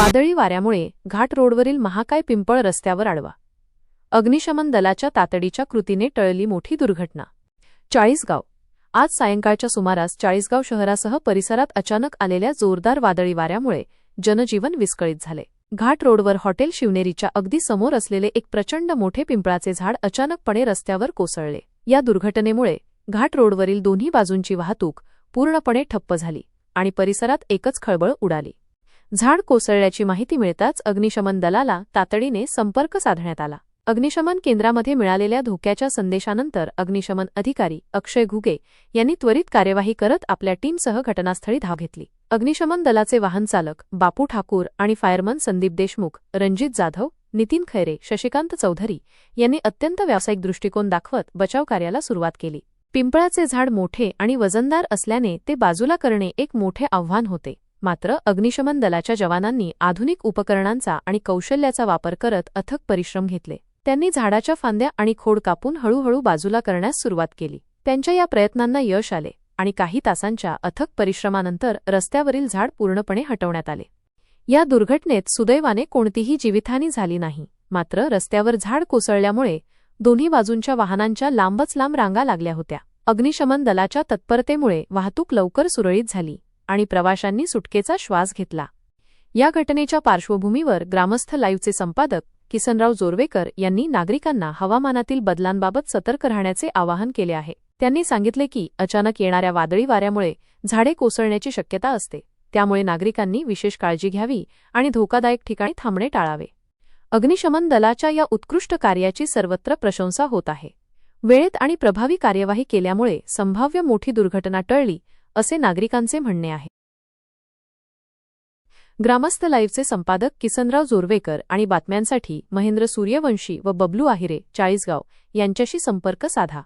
वादळी वाऱ्यामुळे घाट रोडवरील महाकाय पिंपळ रस्त्यावर आडवा. अग्निशमन दलाच्या तातडीच्या कृतीने टळली मोठी दुर्घटना. चाळीसगाव. आज सायंकाळच्या सुमारास चाळीसगाव शहरासह परिसरात अचानक आलेल्या जोरदार वादळी वाऱ्यामुळे जनजीवन विस्कळीत झाले. घाट रोडवर हॉटेल शिवनेरीच्या अगदी समोर असलेले एक प्रचंड मोठे पिंपळाचे झाड अचानकपणे रस्त्यावर कोसळले. या दुर्घटनेमुळे घाट रोडवरील दोन्ही बाजूंची वाहतूक पूर्णपणे ठप्प झाली आणि परिसरात एकच खळबळ उडाली. झाड कोसळल्याची माहिती मिळताच अग्निशमन दलाला तातडीने संपर्क साधण्यात आला. अग्निशमन केंद्रामध्ये मिळालेल्या धोक्याच्या संदेशानंतर अग्निशमन अधिकारी अक्षय घुगे यांनी त्वरित कार्यवाही करत आपल्या टीमसह घटनास्थळी धाव घेतली. अग्निशमन दलाचे वाहन चालक बापू ठाकूर आणि फायरमन संदीप देशमुख रणजित जाधव नितीन खैरे शशिकांत चौधरी यांनी अत्यंत व्यावसायिक दृष्टिकोन दाखवत बचाव कार्याला सुरुवात केली. पिंपळाचे झाड मोठे आणि वजनदार असल्याने ते बाजूला करणे एक मोठे आव्हान होते. मात्र अग्निशमन दलाच्या जवानांनी आधुनिक उपकरणांचा आणि कौशल्याचा वापर करत अथक परिश्रम घेतले. त्यांनी झाडाच्या फांद्या आणि खोड कापून हळूहळू बाजूला करण्यास सुरुवात केली. त्यांच्या या प्रयत्नांना यश आले आणि काही तासांच्या अथक परिश्रमानंतर रस्त्यावरील झाड पूर्णपणे हटवण्यात आले. या दुर्घटनेत सुदैवाने कोणतीही जीवितहानी झाली नाही. मात्र रस्त्यावर झाड कोसळल्यामुळे दोन्ही बाजूंच्या वाहनांच्या लांबच लांब रांगा लागल्या होत्या. अग्निशमन दलाच्या तत्परतेमुळे वाहतूक लवकर सुरळीत झाली. आणि प्रवाशांनी सुटकेचा श्वास घेतला. या घटनेच्या पार्श्वभूमीवर ग्रामस्थ लाईव्हचे संपादक किसनराव जोरवेकर यांनी नागरिकांना हवामानातील बदलांबाबत सतर्क राहण्याचे आवाहन केले आहे. त्यांनी सांगितले की अचानक येणाऱ्या वादळी वाऱ्यामुळे झाडे कोसळण्याची शक्यता असते. त्यामुळे नागरिकांनी विशेष काळजी घ्यावी आणि धोकादायक ठिकाणी थांबणे टाळावे. अग्निशमन दलाच्या या उत्कृष्ट कार्याची सर्वत्र प्रशंसा होत आहे. वेळेत आणि प्रभावी कार्यवाही केल्यामुळे संभाव्य मोठी दुर्घटना टळली असे नागरिकांचे म्हणणे आहे. ग्रामस्थ लाईव्हचे संपादक किसनराव जोरवेकर आणि बातम्यांसाठी महेंद्र सूर्यवंशी व बबलू आहिरे चाळीसगाव यांच्याशी संपर्क साधा.